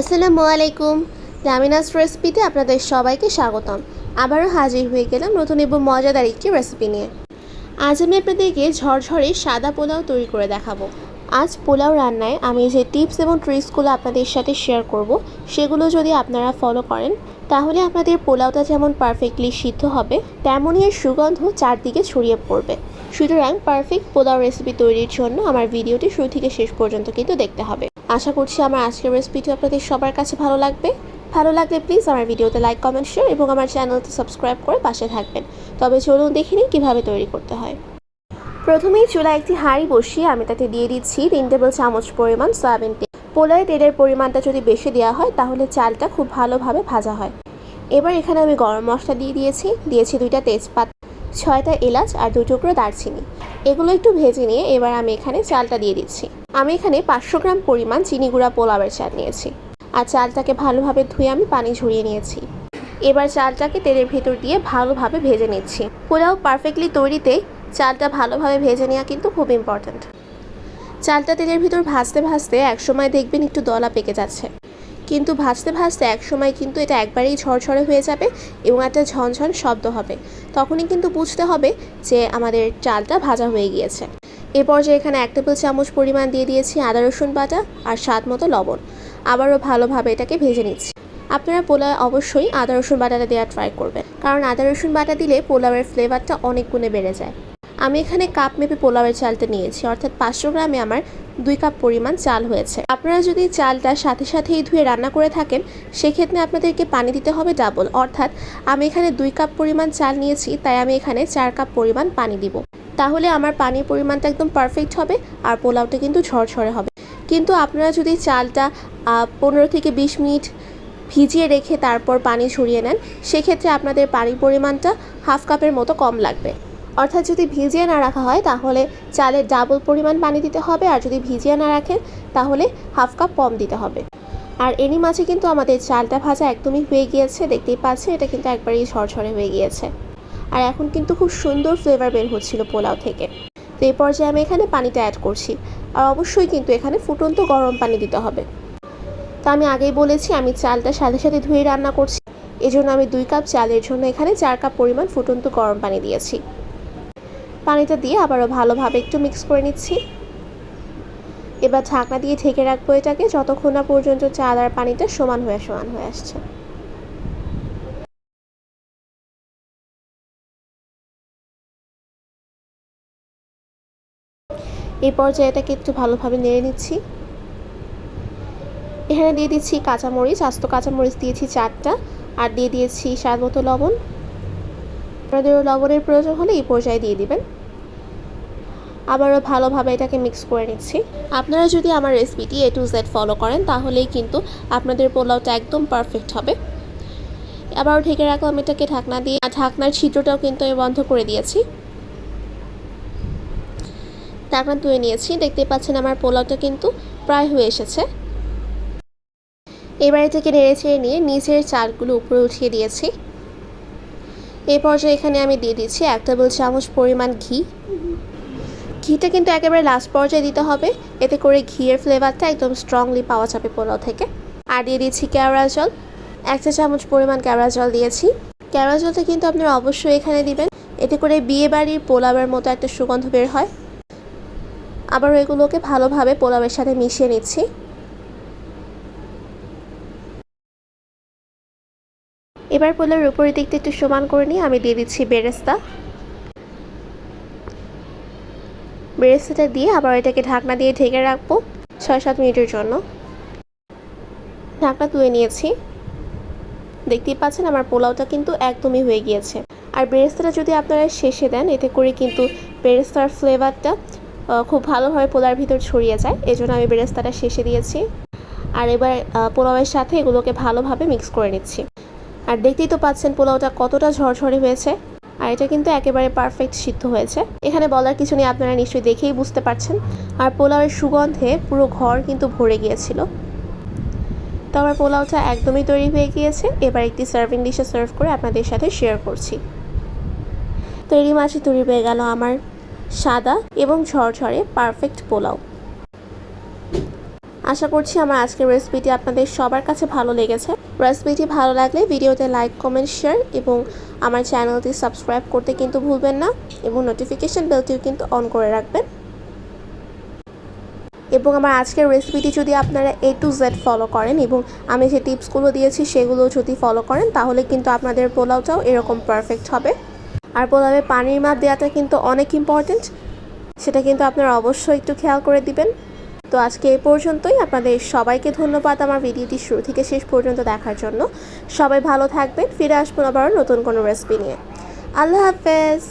আসসালামু আলাইকুম। রামিনাস রেসিপিতে আপনাদের সবাইকে স্বাগতম। আবারও হাজির হয়ে গেলাম নতুন এবং মজাদার একটি রেসিপি নিয়ে। আজ আমি আপনাদেরকে ঝরঝরে সাদা পোলাও তৈরি করে দেখাবো। আজ পোলাও রান্নায় আমি যে টিপস এবং ট্রিক্সগুলো আপনাদের সাথে শেয়ার করব, সেগুলো যদি আপনারা ফলো করেন, তাহলে আপনাদের পোলাওটা যেমন পারফেক্টলি সিদ্ধ হবে, তেমনই এর সুগন্ধ চারদিকে ছড়িয়ে পড়বে। সুতরাং পারফেক্ট পোলাও রেসিপি তৈরির জন্য আমার ভিডিওটি শুরু থেকে শেষ পর্যন্ত কিন্তু দেখতে হবে। আশা করছি আমার আজকের রেসিপিটি আপনাদের সবার কাছে ভালো লাগবে। ভালো লাগলে প্লিজ আমার ভিডিওতে লাইক কমেন্ট শেয়ার এবং আমার চ্যানেলটি সাবস্ক্রাইব করে পাশে থাকবেন। তবে চলুন দেখে নিই কীভাবে তৈরি করতে হয়। প্রথমেই চুলা একটি হাঁড়ি বসিয়ে আমি তাতে দিয়ে দিচ্ছি তিন টেবিল চামচ পরিমাণ সয়াবিন তেল। পোলায় তেলের পরিমাণটা যদি বেশি দেওয়া হয়, তাহলে চালটা খুব ভালোভাবে ভাজা হয়। এবার এখানে আমি গরম মশলা দিয়ে দিয়েছি। দিয়েছি দুইটা তেজপাত, ছয়টা এলাচ আর দুই টুকরো দারচিনি। এগুলো একটু ভেজে নিয়ে এবার আমি এখানে চালটা দিয়ে দিচ্ছি। আমি এখানে পাঁচশো গ্রাম পরিমাণ চিনি গুঁড়া পোলাওয়ের চাল নিয়েছি। আর চালটাকে ভালোভাবে ধুয়ে আমি পানি ঝরিয়ে নিয়েছি। এবার চালটাকে তেলের ভেতর দিয়ে ভালোভাবে ভেজে নিচ্ছি। পোলাও পারফেক্টলি তৈরিতে চালটা ভালোভাবে ভেজে নেওয়া কিন্তু খুব ইম্পর্ট্যান্ট চালটা তেলের ভিতর ভাজতে ভাজতে একসময় দেখবেন একটু দলা পেকে যাচ্ছে। কিন্তু ভাজতে ভাজতে একসময় কিন্তু এটা একবারেই ঝরঝরে হয়ে যাবে এবং একটা ঝনঝন শব্দ হবে। তখনই কিন্তু বুঝতে হবে যে আমাদের চালটা ভাজা হয়ে গিয়েছে। এ পর্যায়ে এখানে এক টেবিল চামচ পরিমাণ দিয়ে দিয়েছি আদা, রসুন বাটা আর স্বাদ মতো লবণ। আবারও ভালোভাবে এটাকে ভেজে নিচ্ছি। আপনারা পোলাও অবশ্যই আদা, রসুন বাটাটা দেওয়া ট্রাই করবেন। কারণ আদা, রসুন বাটা দিলে পোলাওয়ের ফ্লেভারটা অনেক গুণে বেড়ে যায়। আমি এখানে কাপ মেপে পোলাওয়ের চালটা নিয়েছি, অর্থাৎ পাঁচশো গ্রামে আমার দুই কাপ পরিমাণ চাল হয়েছে। আপনারা যদি চালটা সাথে সাথেই ধুয়ে রান্না করে থাকেন, সেক্ষেত্রে আপনাদেরকে পানি দিতে হবে ডাবল অর্থাৎ আমি এখানে দুই কাপ পরিমাণ চাল নিয়েছি, তাই আমি এখানে চার কাপ পরিমাণ পানি দিব। তাহলে আমার পানির পরিমাণটা একদম পারফেক্ট হবে আর পোলাওটা কিন্তু ঝরঝরে হবে। কিন্তু আপনারা যদি চালটা পনেরো থেকে বিশ মিনিট ভিজিয়ে রেখে তারপর পানি ঝরিয়ে নেন, সেক্ষেত্রে আপনাদের পানির পরিমাণটা হাফ কাপের মতো কম লাগবে। অর্থাৎ যদি ভিজিয়ে না রাখা হয়, তাহলে চালের ডাবল পরিমাণ পানি দিতে হবে আর যদি ভিজিয়ে না রাখেন, তাহলে হাফ কাপ কম দিতে হবে। আর এনি মাঝে কিন্তু আমাদের চালটা ভাজা একদমই হয়ে গিয়েছে, দেখতেই পাচ্ছেন, এটা কিন্তু একবারেই ঝরঝরে হয়ে গিয়েছে। আর এখন কিন্তু খুব সুন্দর ফ্লেভার বের হচ্ছিল পোলাও থেকে। তো এই পর্যায়ে আমি এখানে পানিটা অ্যাড করছি। আর অবশ্যই কিন্তু এখানে ফুটন্ত গরম পানি দিতে হবে। তা আমি আগেই বলেছি, আমি চালটা সাথে সাথে ধুয়ে রান্না করছি। এজন্য আমি দুই কাপ চালের জন্য এখানে চার কাপ পরিমাণ ফুটন্ত গরম পানি দিয়েছি। পানিটা দিয়ে আবারও ভালোভাবে একটু মিক্স করে নিচ্ছি। এবার ঢাকনা দিয়ে ঢেকে রাখব এটাকে, যতক্ষণ না পর্যন্ত চাল আর পানিটা সমান হয়ে সমান হয়ে আসছে। এই পর্যায়ে এটাকে একটু ভালোভাবে নেড়ে নিচ্ছি। এখানে দিয়ে দিচ্ছি কাঁচামরিচ, আস্ত কাঁচামরিচ দিয়েছি চারটা, আর দিয়ে দিয়েছি স্বাদ মতো লবণ। আপনাদেরও লবণের প্রয়োজন হলে এই পর্যায়ে দিয়ে দিবেন। আবারও ভালোভাবে এটাকে মিক্স করে নিচ্ছি। আপনারা যদি আমার রেসিপিটি এ টু জেড ফলো করেন, তাহলেই কিন্তু আপনাদের পোলাওটা একদম পারফেক্ট হবে। আবারও ঢেকে রাখলাম এটাকে ঢাকনা দিয়ে। আর ঢাকনার ছিদ্রটাও কিন্তু আমি বন্ধ করে দিয়েছি। ঢাকনা তুলে নিয়েছি। দেখতে পাচ্ছেন আমার পোলাওটা কিন্তু প্রায় হয়ে এসেছে। এবার থেকে নেড়ে ছেড়ে নিয়ে নিচের চালগুলো উপরে উঠিয়ে দিয়েছি। এই পর্যায়ে এখানে আমি দিয়ে দিচ্ছি এক টেবিল চামচ পরিমাণ ঘি। ঘিটা কিন্তু একেবারে লাস্ট পর্যায়ে দিতে হবে। এতে করে ঘিয়ের ফ্লেভারটা একদম স্ট্রংলি পাওয়া যাবে পোলাও থেকে। আর দিয়ে দিচ্ছি কেওড়া জল। এক চা চামচ পরিমাণ কেওড়া জল দিয়েছি। কেওড়া জলটা কিন্তু আপনারা অবশ্যই এখানে দিবেন। এতে করে বিয়ে বাড়ির পোলাওয়ের মতো একটা সুগন্ধ বের হয়। আবার এগুলোকে ভালোভাবে পোলাওয়ের সাথে মিশিয়ে নিচ্ছি। এবার পোলাওয়ের উপরের দিকটা একটু সমান করে নিয়ে আমি দিয়ে দিচ্ছি বেরেস্তা। বেরেস্তাটা দিয়ে আবার এটাকে ঢাকনা দিয়ে ঢেকে রাখব ছয় সাত মিনিটের জন্য। ঢাকনা তুলে নিয়েছি। দেখতেই পাচ্ছেন আমার পোলাওটা কিন্তু একদমই হয়ে গিয়েছে। আর বেরেস্তাটা যদি আপনারা শেষে দেন, এতে করে কিন্তু বেরেস্তার ফ্লেভারটা খুব ভালোভাবে পোলার ভিতর ছড়িয়ে যায়। এজন্য আমি বেরেস্তাটা শেষে দিয়েছি। আর এবার পোলাওয়ের সাথে এগুলোকে ভালোভাবে মিক্স করে নিচ্ছি। আর দেখতেই তো পাচ্ছেন পোলাওটা কতটা ঝরঝরে হয়েছে। আর এটা কিন্তু একেবারে পারফেক্ট সিদ্ধ হয়েছে। এখানে বলার কিছু নেই, আপনারা নিশ্চয়ই দেখেই বুঝতে পারছেন। আর পোলাওয়ের সুগন্ধে পুরো ঘর কিন্তু ভরে গিয়েছিল। তো আমার পোলাওটা একদমই তৈরি হয়ে গিয়েছে। এবার একটি সার্ভিং ডিশে সার্ভ করে আপনাদের সাথে শেয়ার করছি। তৈরি মাছে তৈরি হয়ে গেল আমার। সাদা এবং ঝরঝরে পারফেক্ট পোলাও। আশা করছি আমার আজকের রেসিপিটি আপনাদের সবার কাছে ভালো লেগেছে। রেসিপিটি ভালো লাগলে ভিডিওতে লাইক কমেন্ট শেয়ার এবং আমার চ্যানেলটি সাবস্ক্রাইব করতে কিন্তু ভুলবেন না এবং নোটিফিকেশান বেলটিও কিন্তু অন করে রাখবেন। এবং আমার আজকের রেসিপিটি যদি আপনারা এ টু জেড ফলো করেন এবং আমি যে টিপসগুলো দিয়েছি সেগুলো যদি ফলো করেন তাহলে কিন্তু আপনাদের পোলাওটাও এরকম পারফেক্ট হবে। আর পোলাওয়ে পানির মাপ দেওয়াটা কিন্তু অনেক ইম্পর্টেন্ট সেটা কিন্তু আপনারা অবশ্যই একটু খেয়াল করে দিবেন। তো আজকে এই পর্যন্তই, আপনাদের সবাইকে ধন্যবাদ আমার ভিডিওটি শুরু থেকে শেষ পর্যন্ত দেখার জন্য। সবাই ভালো থাকবেন, ফিরে আসব আবার নতুন কোনো রেসিপি নিয়ে। আল্লাহ হাফেজ!